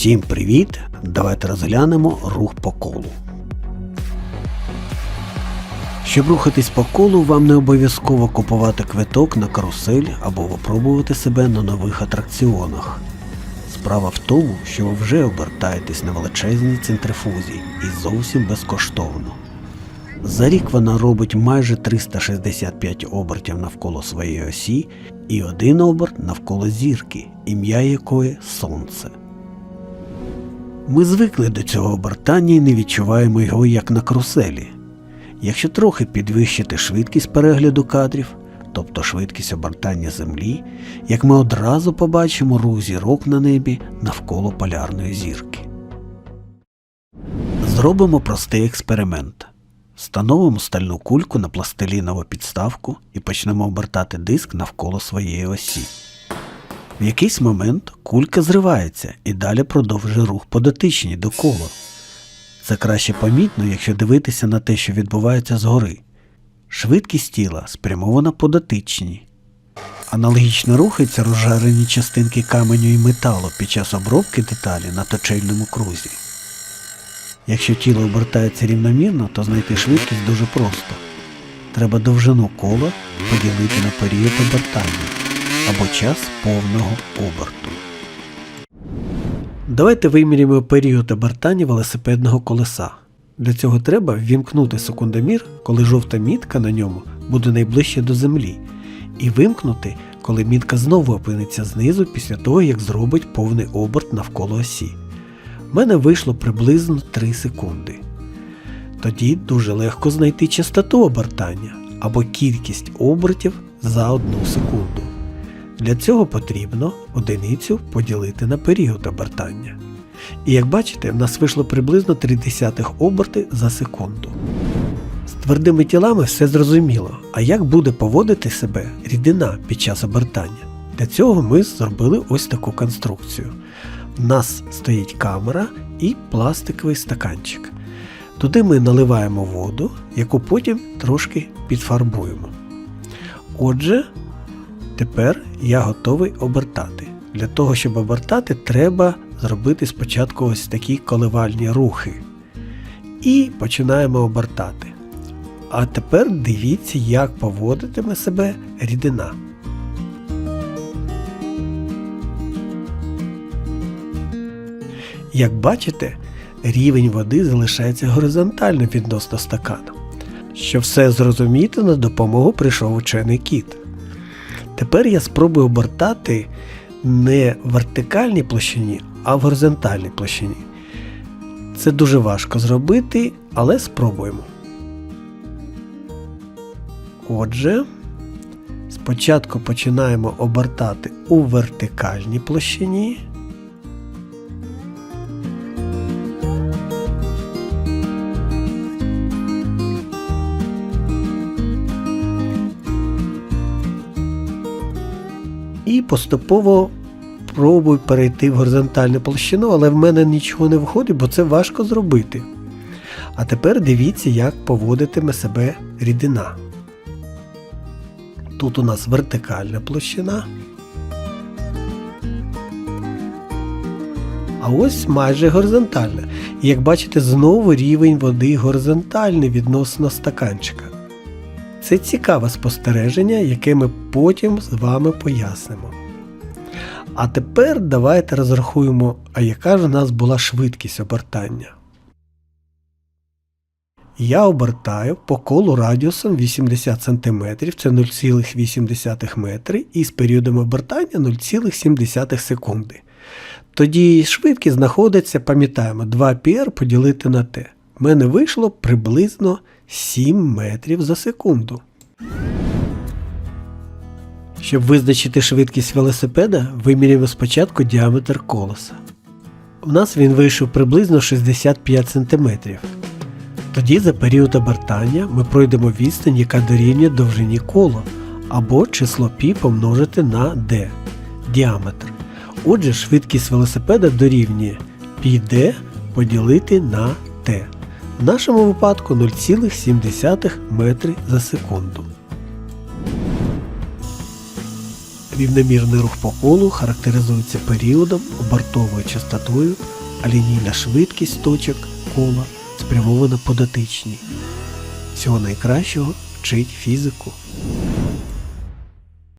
Всім привіт! Давайте розглянемо рух по колу. Щоб рухатись по колу, вам не обов'язково купувати квиток на карусель або випробувати себе на нових атракціонах. Справа в тому, що ви вже обертаєтесь на величезній центрифузі і зовсім безкоштовно. За рік вона робить майже 365 обертів навколо своєї осі і один оберт навколо зірки, ім'я якої Сонце. Ми звикли до цього обертання і не відчуваємо його як на каруселі. Якщо трохи підвищити швидкість перегляду кадрів, тобто швидкість обертання Землі, як ми одразу побачимо рух зірок на небі навколо полярної зірки. Зробимо простий експеримент. Встановимо стальну кульку на пластилінову підставку і почнемо обертати диск навколо своєї осі. В якийсь момент кулька зривається і далі продовжує рух по дотичній до кола. Це краще помітно, якщо дивитися на те, що відбувається згори. Швидкість тіла спрямована по дотичній. Аналогічно рухаються розжарені частинки каменю і металу під час обробки деталі на точильному крузі. Якщо тіло обертається рівномірно, то знайти швидкість дуже просто. Треба довжину кола поділити на період обертання або час повного оберту. Давайте виміряємо період обертання велосипедного колеса. Для цього треба ввімкнути секундомір, коли жовта мітка на ньому буде найближче до землі, і вимкнути, коли мітка знову опиниться знизу після того, як зробить повний оберт навколо осі. В мене вийшло приблизно 3 секунди. Тоді дуже легко знайти частоту обертання або кількість обертів за одну секунду. Для цього потрібно одиницю поділити на період обертання. І як бачите, в нас вийшло приблизно 0,3 оберти за секунду. З твердими тілами все зрозуміло, а як буде поводити себе рідина під час обертання? Для цього ми зробили ось таку конструкцію. У нас стоїть камера і пластиковий стаканчик. Туди ми наливаємо воду, яку потім трошки підфарбуємо. Отже, Тепер я готовий обертати. Для того, щоб обертати, треба зробити спочатку ось такі коливальні рухи. І починаємо обертати. А тепер дивіться, як поводитиме себе рідина. Як бачите, рівень води залишається горизонтально відносно стакана. Щоб все зрозуміти, на допомогу прийшов учений кіт. Тепер я спробую обертати не в вертикальній площині, а в горизонтальній площині. Це дуже важко зробити, але спробуємо. Отже, спочатку починаємо обертати у вертикальній площині. І поступово пробую перейти в горизонтальну площину, але в мене нічого не виходить, бо це важко зробити. А тепер дивіться, як поводитиме себе рідина. Тут у нас вертикальна площина. А ось майже горизонтальна. І як бачите, знову рівень води горизонтальний відносно стаканчика. Це цікаве спостереження, яке ми потім з вами пояснимо. А тепер давайте розрахуємо, а яка ж у нас була швидкість обертання. Я обертаю по колу радіусом 80 см, це 0,8 метри, і з періодом обертання 0,7 секунди. Тоді швидкість знаходиться, пам'ятаємо, 2 πr поділити на t. У мене вийшло приблизно 7 метрів за секунду. Щоб визначити швидкість велосипеда, виміряємо спочатку діаметр колеса. У нас він вийшов приблизно 65 см. Тоді за період обертання ми пройдемо відстань, яка дорівнює довжині кола, або число π помножити на d діаметр. Отже, швидкість велосипеда дорівнює πd поділити на t. В нашому випадку 0,7 метри за секунду. Рівномірний рух по колу характеризується періодом, обертовою частотою, а лінійна швидкість точок кола спрямована по дотичній. Всього найкращого вчить фізику.